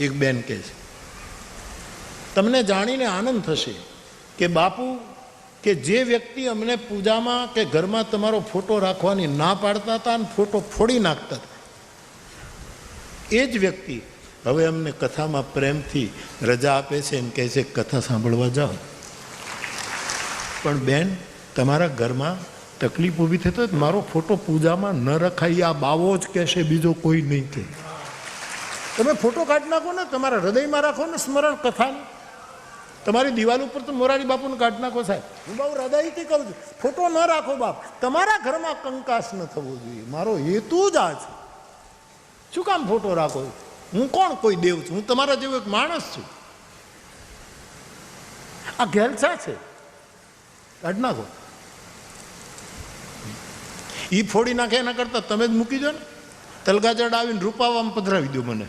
એક બેન કહે છે. તમને જાણીને આનંદ થશે કે બાપુ, કે જે વ્યક્તિ અમને પૂજામાં કે ઘરમાં તમારો ફોટો રાખવાની ના પાડતા હતા અને ફોટો ફોડી નાખતા હતા. એ જ વ્યક્તિ હવે અમને કથામાં પ્રેમથી રજા આપે છે એમ કહે છે, કથા સાંભળવા જાઓ. પણ બેન, તમારા ઘરમાં તકલીફ ઊભી થતી મારો ફોટો પૂજામાં ન રખાય, આ બાવો જ કહેશે, બીજો કોઈ નહીં કહે. તમે ફોટો કાઢી નાખો ને, તમારા હૃદયમાં રાખો ને સ્મરણ કથાનું. તમારી દિવાલ ઉપર તો મોરારી બાપુને કાઢી નાખો સાહેબ. હું બહુ હૃદયથી કહું છું, ફોટો ન રાખો બાપ. તમારા ઘરમાં કંકાસ ન થવો જોઈએ. મારો હેતુ જ આ છે. શું કામ ફોટો રાખો? હું કોણ કોઈ દેવ છું? હું તમારા જેવો એક માણસ છું. આ ઘેલસા છે? કાઢી નાખો. એ ફોડી નાખે એના કરતાં તમે જ મૂકી દો ને. તલગાજડ આવીને રૂપાવામાં પધરાવી દો મને.